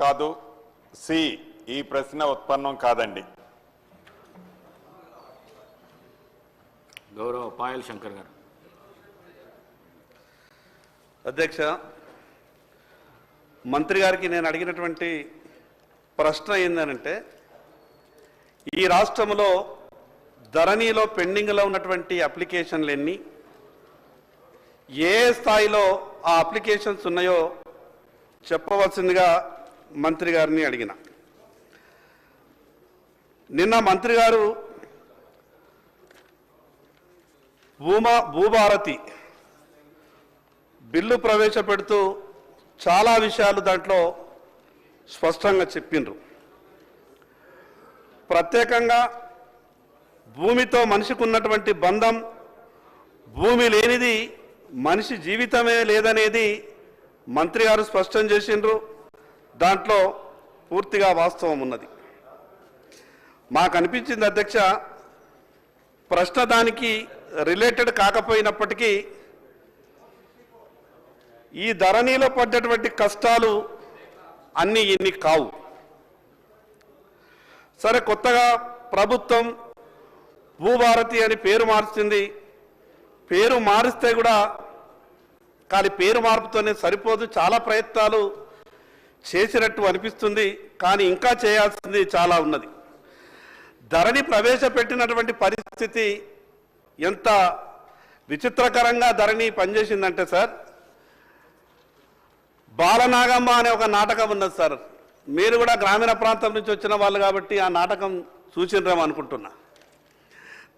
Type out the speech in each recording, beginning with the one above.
కాదు సి ఈ ప్రశ్న ఉత్పన్నం కాదండి. గౌరవ పాయల్ శంకర్ గారు. అధ్యక్ష మంత్రి గారికి నేను అడిగినటువంటి ప్రశ్న ఏంటంటే ఈ రాష్ట్రంలో ధరణిలో పెండింగ్లో ఉన్నటువంటి అప్లికేషన్లు ఎన్ని ఏ స్థాయిలో ఆ అప్లికేషన్స్ ఉన్నాయో చెప్పవలసిందిగా మంత్రి గారిని అడిగిన. నిన్న మంత్రి గారు భూమా భూభారతి బిల్లు ప్రవేశపెడుతూ చాలా విషయాలు దాంట్లో స్పష్టంగా చెప్పిండ్రు. ప్రత్యేకంగా భూమితో మనిషికి ఉన్నటువంటి బంధం భూమి లేనిది మనిషి జీవితమే లేదనేది మంత్రి గారు స్పష్టం చేసిండ్రు. దాంట్లో పూర్తిగా వాస్తవం ఉన్నది. మాకు అనిపించింది అధ్యక్ష ప్రశ్న దానికి రిలేటెడ్ కాకపోయినప్పటికీ ఈ ధరణిలో పడ్డటువంటి కష్టాలు అన్నీ ఇన్ని కావు. సరే కొత్తగా ప్రభుత్వం భూభారతి అని పేరు మార్చింది. పేరు మారిస్తే కూడా కానీ పేరు మార్పుతోనే సరిపోదు. చాలా ప్రయత్నాలు చేసినట్టు అనిపిస్తుంది కానీ ఇంకా చేయాల్సింది చాలా ఉన్నది. ధరణి ప్రవేశపెట్టినటువంటి పరిస్థితి ఎంత విచిత్రకరంగా ధరణి పనిచేసిందంటే సార్ బాలనాగమ్మ అనే ఒక నాటకం ఉన్నది సార్. మీరు కూడా గ్రామీణ ప్రాంతం నుంచి వచ్చిన వాళ్ళు కాబట్టి ఆ నాటకం చూసినరేమో అనుకుంటున్నా.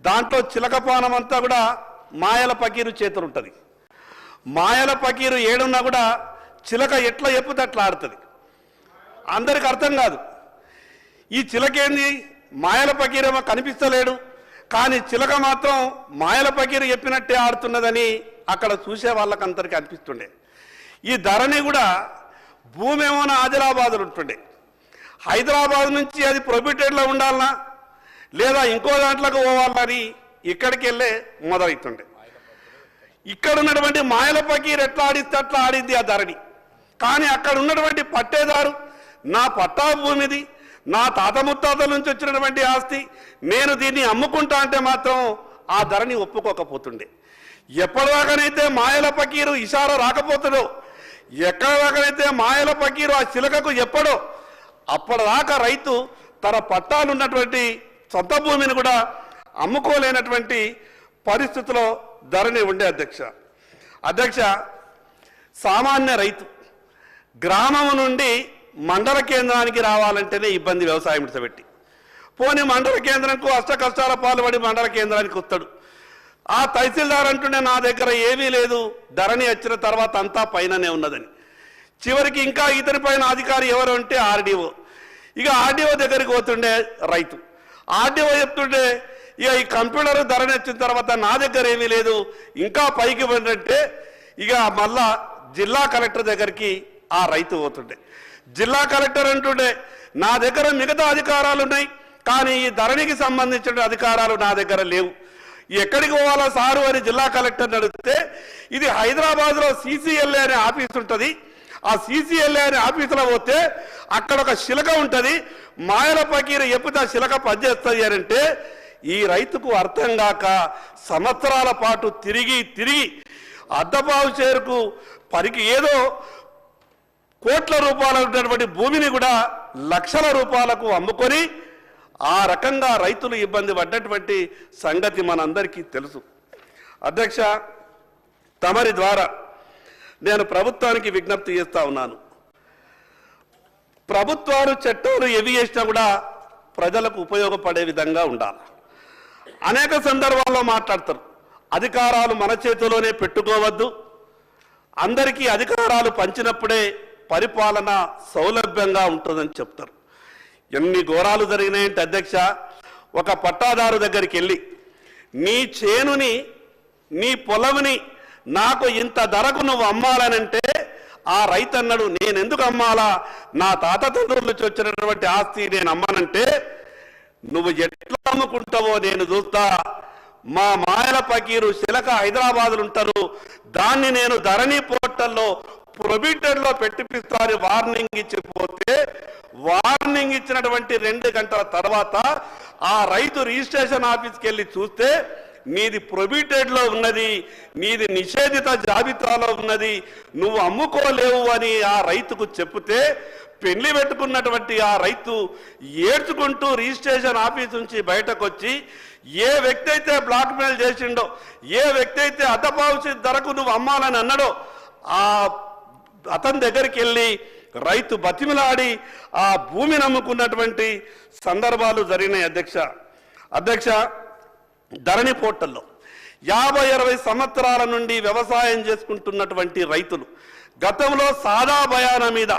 దాంట్లో చిలకపానం అంతా కూడా మాయల పకీరు చేతులు ఉంటుంది మాయల పకీరు ఏడున్నా కూడా చిలక ఎట్లా చెప్పుతే అట్లా ఆడుతుంది. అందరికి అర్థం కాదు. ఈ చిలకేంది? మాయల పకీరమ కనిపిస్తలేడు. కానీ చిలక మాత్రం మాయల పకీరు చెప్పినట్టే ఆడుతున్నదని అక్కడ చూసే వాళ్ళకి అందరికీ అనిపిస్తుండే. ఈ ధరణి కూడా భూమి ఏమో ఆదిలాబాదులు ఉంటుండే. హైదరాబాద్ నుంచి అది ప్రొబిటెడ్లో ఉండాలనా? లేదా ఇంకో దాంట్లోకి పోవాలని ఇక్కడికి వెళ్ళే మొదలవుతుండే ఇక్కడ ఉన్నటువంటి మాయల పకీరు ఎట్లా ఆడిస్తే అట్లా ఆడింది ఆ ధరణి. కానీ అక్కడ ఉన్నటువంటి పట్టేదారు నా పట్టా భూమిది నా తాత ముత్తాతల నుంచి వచ్చినటువంటి ఆస్తి నేను దీన్ని అమ్ముకుంటా అంటే మాత్రం ఆ ధరని ఒప్పుకోకపోతుండే. ఎప్పటిదాకానైతే మాయల పకీరు ఇషారా రాకపోతుడో ఎక్కడిదాకనైతే మాయల పకీరు ఆ చిలకకు ఎప్పుడో అప్పటిదాకా రైతు తన పట్టాలున్నటువంటి సొంత భూమిని కూడా అమ్ముకోలేనటువంటి పరిస్థితిలో ధరణి ఉండే అధ్యక్ష. అధ్యక్ష సామాన్య రైతు గ్రామం నుండి మండల కేంద్రానికి రావాలంటేనే ఇబ్బంది వ్యవసాయం విడిచిపెట్టి. పోనీ మండల కేంద్రంకు అష్ట కష్టాల పాల్పడి మండల కేంద్రానికి వస్తాడు. ఆ తహసీల్దార్ అంటుండే నా దగ్గర ఏమీ లేదు ధరణి వచ్చిన తర్వాత అంతా పైననే ఉన్నదని. చివరికి ఇంకా ఇతని పైన అధికారి ఎవరు అంటే ఆర్డీఓ. ఇక ఆర్డీఓ దగ్గరికి పోతుండే రైతు. ఆర్డీఓ చెప్తుండే ఇక ఈ కంప్యూటర్ ధరని వచ్చిన తర్వాత నా దగ్గర ఏమీ లేదు ఇంకా పైకి పోయిందంటే ఇక మళ్ళా జిల్లా కలెక్టర్ దగ్గరికి ఆ రైతు పోతుండే. జిల్లా కలెక్టర్ అంటుండే నా దగ్గర మిగతా అధికారాలు ఉన్నాయి కానీ ఈ ధరణికి సంబంధించిన అధికారాలు నా దగ్గర లేవు. ఎక్కడికి పోవాలా సారు అని జిల్లా కలెక్టర్ అడిగితే ఇది హైదరాబాద్లో సీసీఎల్ఏ అనే ఆఫీస్ ఉంటుంది. ఆ సీసీఎల్ఏ అనే ఆఫీసులో పోతే అక్కడ ఒక శిలక ఉంటుంది. మాయల పకీరు ఎప్పుడు ఆ శిలక పనిచేస్తుంది అని అంటే ఈ రైతుకు అర్థం కాక సంవత్సరాల పాటు తిరిగి తిరిగి అద్దపావు చేరుకు పరికి ఏదో కోట్ల రూపాయలు ఉన్నటువంటి భూమిని కూడా లక్షల రూపాయలకు అమ్ముకొని ఆ రకంగా రైతులు ఇబ్బంది పడ్డటువంటి సంగతి మనందరికీ తెలుసు. అధ్యక్ష తమరి ద్వారా నేను ప్రభుత్వానికి విజ్ఞప్తి చేస్తా ఉన్నాను. ప్రభుత్వాలు చట్టాలు ఎవి చేసినా కూడా ప్రజలకు ఉపయోగపడే విధంగా ఉండాలి. అనేక సందర్భాల్లో మాట్లాడతారు. అధికారాలు మన చేతిలోనే పెట్టుకోవద్దు. అందరికీ అధికారాలు పంచినప్పుడే పరిపాలన సౌలభ్యంగా ఉంటుందని చెప్తారు. ఎన్ని ఘోరాలు జరిగినాయంటే అధ్యక్ష ఒక పట్టాదారు దగ్గరికి వెళ్ళి నీ చేనుని నీ పొలముని నాకు ఇంత ధరకు నువ్వు అమ్మాలనంటే ఆ రైతు అన్నాడు నేను ఎందుకు అమ్మాలా? నా తాత తండ్రుల నుంచి వచ్చినటువంటి ఆస్తి నేను అమ్మానంటే నువ్వు ఎట్లా అమ్ముకుంటావో నేను చూస్తా. మా మాయల పకీరు శిలక హైదరాబాదులు ఉంటారు దాన్ని నేను ధరణి పోర్టల్లో ప్రొబిటెడ్లో పెట్టిపిస్తారని వార్నింగ్ ఇచ్చిపోతే వార్నింగ్ ఇచ్చినటువంటి రెండు గంటల తర్వాత ఆ రైతు రిజిస్ట్రేషన్ ఆఫీస్కి వెళ్ళి చూస్తే నీది ప్రొబిటెడ్లో ఉన్నది నీది నిషేధిత జాబితాలో ఉన్నది నువ్వు అమ్ముకోలేవు అని ఆ రైతుకు చెప్తే పెళ్ళి పెట్టుకున్నటువంటి ఆ రైతు ఏడ్చుకుంటూ రిజిస్ట్రేషన్ ఆఫీస్ నుంచి బయటకు వచ్చి ఏ వ్యక్తి అయితే బ్లాక్ మెయిల్ చేసిండో ఏ వ్యక్తి అయితే అతపావుసి ధరకు నువ్వు అమ్మాలని అన్నాడో ఆ అతని దగ్గరికి వెళ్ళి రైతు బతిమిలాడి ఆ భూమిని నమ్ముకున్నటువంటి సందర్భాలు జరిగినాయి అధ్యక్ష. అధ్యక్ష ధరణి పోర్టల్లో యాభై అరవై సంవత్సరాల నుండి వ్యవసాయం చేసుకుంటున్నటువంటి రైతులు గతంలో సాదా భయాన మీద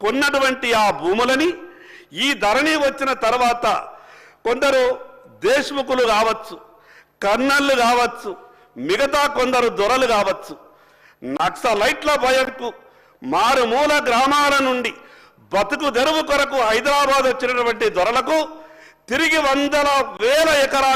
కొన్నటువంటి ఆ భూములని ఈ ధరణి వచ్చిన తర్వాత కొందరు దేశ్ముఖులు కావచ్చు కర్నళ్ళు కావచ్చు మిగతా కొందరు దొరలు కావచ్చు నక్సలైట్ల బయటకు మారుమూల గ్రామాల నుండి బతుకు తెరువు కొరకు హైదరాబాద్ వచ్చినటువంటి దొరలకు తిరిగి వందల వేల ఎకరాలు